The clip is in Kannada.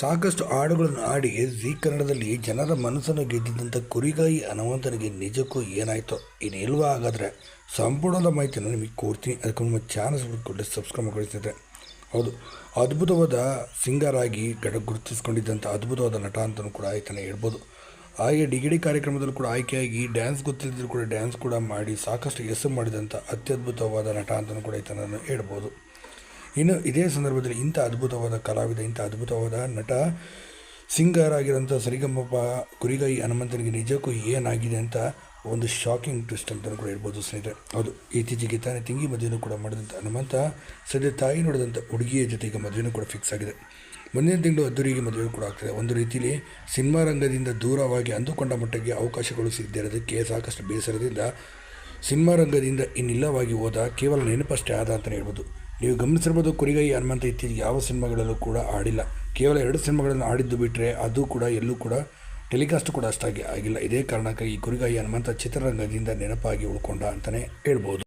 ಸಾಕಷ್ಟು ಹಾಡುಗಳನ್ನು ಆಡಿ ಜೀ ಕನ್ನಡದಲ್ಲಿ ಜನರ ಮನಸ್ಸನ್ನು ಗೆದ್ದಿದ್ದಂಥ ಕುರಿಗಾಯಿ ಹನುಮಂತನಿಗೆ ನಿಜಕ್ಕೂ ಏನಾಯಿತು ಇನ್ನಿಲ್ವಾ ಹಾಗಾದರೆ ಸಂಪೂರ್ಣದ ಮಾಹಿತಿಯನ್ನು ನಿಮಗೆ ಕೊಡ್ತೀನಿ. ಅದಕ್ಕೆ ನಿಮ್ಮ ಚಾನಲ್ ಕೊಟ್ಟು ಸಬ್ಸ್ಕ್ರೈಬ್ ಮಾಡಿಸಿದ್ರೆ ಹೌದು, ಅದ್ಭುತವಾದ ಸಿಂಗರ್ ಆಗಿ ಗಡ ಗುರುತಿಸ್ಕೊಂಡಿದ್ದಂಥ ಅದ್ಭುತವಾದ ನಟ ಅಂತಲೂ ಕೂಡ ಆಯ್ತಾನೆ ಹೇಳ್ಬೋದು. ಹಾಗೆ ಡಿಗಿಡಿ ಕಾರ್ಯಕ್ರಮದಲ್ಲೂ ಕೂಡ ಆಯ್ಕೆಯಾಗಿ ಡ್ಯಾನ್ಸ್ ಗೊತ್ತಿದ್ದರೂ ಕೂಡ ಡ್ಯಾನ್ಸ್ ಕೂಡ ಮಾಡಿ ಸಾಕಷ್ಟು ಹೆಸರು ಮಾಡಿದಂಥ ಅತ್ಯದ್ಭುತವಾದ ನಟ ಅಂತಲೂ ಕೂಡ ಆಯ್ತಾನೆ ಹೇಳ್ಬೋದು. ಇನ್ನು ಇದೇ ಸಂದರ್ಭದಲ್ಲಿ ಇಂಥ ಅದ್ಭುತವಾದ ಕಲಾವಿದ, ಇಂಥ ಅದ್ಭುತವಾದ ನಟ, ಸಿಂಗರ್ ಆಗಿರೋಂಥ ಸರಿಗಮ್ಮಪ್ಪ ಕುರಿಗಾಯಿ ಹನುಮಂತನಿಗೆ ನಿಜಕ್ಕೂ ಏನಾಗಿದೆ ಅಂತ ಒಂದು ಶಾಕಿಂಗ್ ಟ್ವಿಸ್ಟ್ ಅಂತ ಕೂಡ ಹೇಳ್ಬೋದು ಸ್ನೇಹಿತರೆ. ಹೌದು, ಇತ್ತೀಚೆಗೆ ತಾನೇ ತಿಂಗಿ ಮದುವೆನೂ ಕೂಡ ಮಾಡಿದಂಥ ಹನುಮಂತ, ಸದ್ಯ ತಾಯಿ ನೋಡಿದಂಥ ಹುಡುಗಿಯ ಜೊತೆಗೆ ಮದುವೆನೂ ಕೂಡ ಫಿಕ್ಸ್ ಆಗಿದೆ. ಮುಂದಿನ ತಿಂಗಳು ಅದ್ದೂರಿಗೆ ಮದುವೆ ಕೂಡ ಆಗ್ತದೆ. ಒಂದು ರೀತಿಯಲ್ಲಿ ಸಿನಿಮಾ ರಂಗದಿಂದ ದೂರವಾಗಿ ಅಂದುಕೊಂಡ ಮಟ್ಟಿಗೆ ಅವಕಾಶಗಳು ಸಿದ್ಧಿರೋದಕ್ಕೆ ಸಾಕಷ್ಟು ಬೇಸರದಿಂದ ಸಿನಿಮಾ ರಂಗದಿಂದ ಇನ್ನಿಲ್ಲವಾಗಿ ಹೋದ ಕೇವಲ ನೆನಪಷ್ಟೇ ಆದ ಅಂತಲೇ ಹೇಳ್ಬೋದು. ನೀವು ಗಮನಿಸಿರ್ಬೋದು, ಕುರಿಗೈ ಹನುಮಂತ ಇತ್ತೀಚೆಗೆ ಯಾವ ಸಿನಿಮಾಗಳಲ್ಲೂ ಕೂಡ ಆಡಿಲ್ಲ. ಕೇವಲ ಎರಡು ಸಿನಿಮಾಗಳನ್ನು ಆಡಿದ್ದು ಬಿಟ್ಟರೆ ಅದು ಕೂಡ ಎಲ್ಲೂ ಕೂಡ ಟೆಲಿಕಾಸ್ಟ್ ಕೂಡ ಅಷ್ಟಾಗಿ ಆಗಿಲ್ಲ. ಇದೇ ಕಾರಣಕ್ಕಾಗಿ ಕುರಿಗಾಯಿ ಹನುಮಂತ ಚಿತ್ರರಂಗದಿಂದ ನೆನಪಾಗಿ ಉಳ್ಕೊಂಡ ಅಂತಲೇ ಹೇಳ್ಬೋದು.